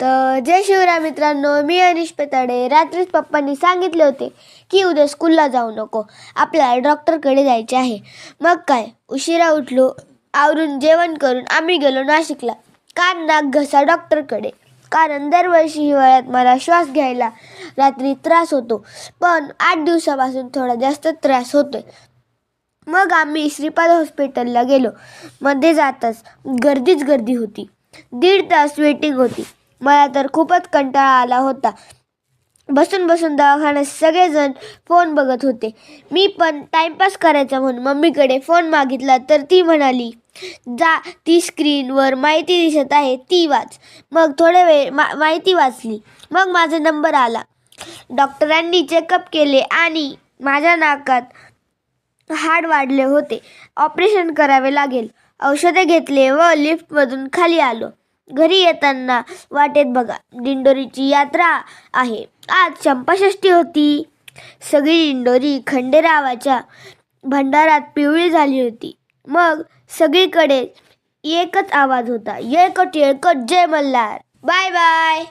तर जय शिवराय मित्रांनो मी अनिश पेताडे. रात्रीच पप्पांनी सांगितले होते की उद्या स्कूलला जाऊ नको. आपल्याला डॉक्टरकडे जायचे आहे. मग काय? उशिरा उठलो. आवरून जेवण करून आम्ही गेलो नाशिकला. कान नाक घसा डॉक्टरकडे कारण दरवर्षी हिवाळ्यात मला श्वास घ्यायला रात्री त्रास होतो. पण आठ दिवसापासून थोडा जास्त त्रास होतोय. मग आम्ही श्रीपाद हॉस्पिटलला गेलो. मध्ये जाताच गर्दीच गर्दी होती. दीड तास वेटिंग होती. मला तर खूपच कंटाळा आला होता. बसून बसून दवाखान्यात सगळेजण फोन बघत होते. मी पण टाईमपास करायचा म्हणून मम्मीकडे फोन मागितला तर ती म्हणाली जा ती स्क्रीनवर माहिती दिसत आहे ती वाच. मग थोडे वेळ मा माहिती वाचली. मग माझा नंबर आला. डॉक्टरांनी चेकअप केले आणि माझ्या नाकात हाड वाढले होते. ऑपरेशन करावे लागेल. औषधे घेतले व लिफ्टमधून खाली आलो. घरी येताना वाटेत बघा. दिंडोरीची यात्रा आहे. आज चंपाषष्ठी होती. सगळी दिंडोरी खंडेरावाच्या भंडारात पिवळी झाली होती. मग सगळीकडे एकच आवाज होता. येळकट येळकट जय मल्हार. Bye bye.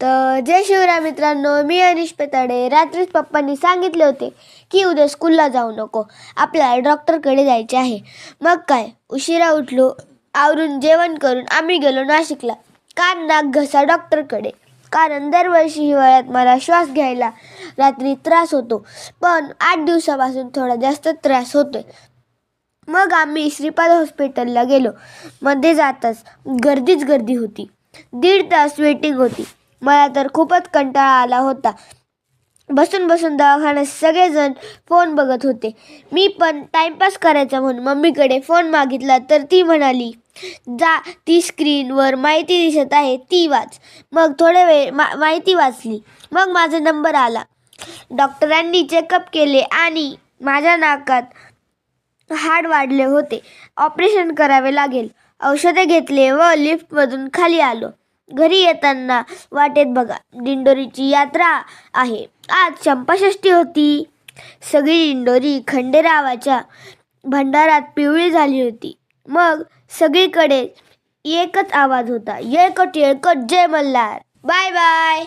तर जय शिवराय मित्रांनो मी अनिश पेताडे. रात्रीच पप्पांनी सांगितले होते की उद्या स्कूलला जाऊ नको. आपल्याला डॉक्टरकडे जायचे आहे. मग काय? उशिरा उठलो. आवरून जेवण करून आम्ही गेलो नाशिकला. कान नाक घसा डॉक्टरकडे. कारण दरवर्षी हिवाळ्यात मला श्वास घ्यायला रात्री त्रास होतो. पण आठ दिवसापासून थोडा जास्त त्रास होतोय. मग आम्ही श्रीपाद हॉस्पिटलला गेलो. मध्ये जाताच गर्दीच गर्दी होती. दीड तास वेटिंग होती. मला तर खूपच कंटाळा आला होता. बसून बसून दवाखान्यात सगळेजण फोन बघत होते. मी पण टाईमपास करायचा म्हणून मम्मीकडे फोन मागितला तर ती म्हणाली जा ती स्क्रीनवर माहिती दिसत आहे ती वाच. मग थोडे वेळ मा माहिती वाचली. मग माझा नंबर आला. डॉक्टरांनी चेकअप केले आणि माझ्या नाकात हाड वाढले होते. ऑपरेशन करावे लागेल. औषधे घेतले व लिफ्टमधून खाली आलो. घरी येताना वाटेत बघा दिंडोरीची यात्रा आहे. आज चंपाषष्ठी होती. सगळी इंडोरी खंडेरावाच्या भंडारात पिवळी झाली होती. मग सगळीकडे एकच आवाज होता. येळकट येळकट जय मल्हार. Bye bye.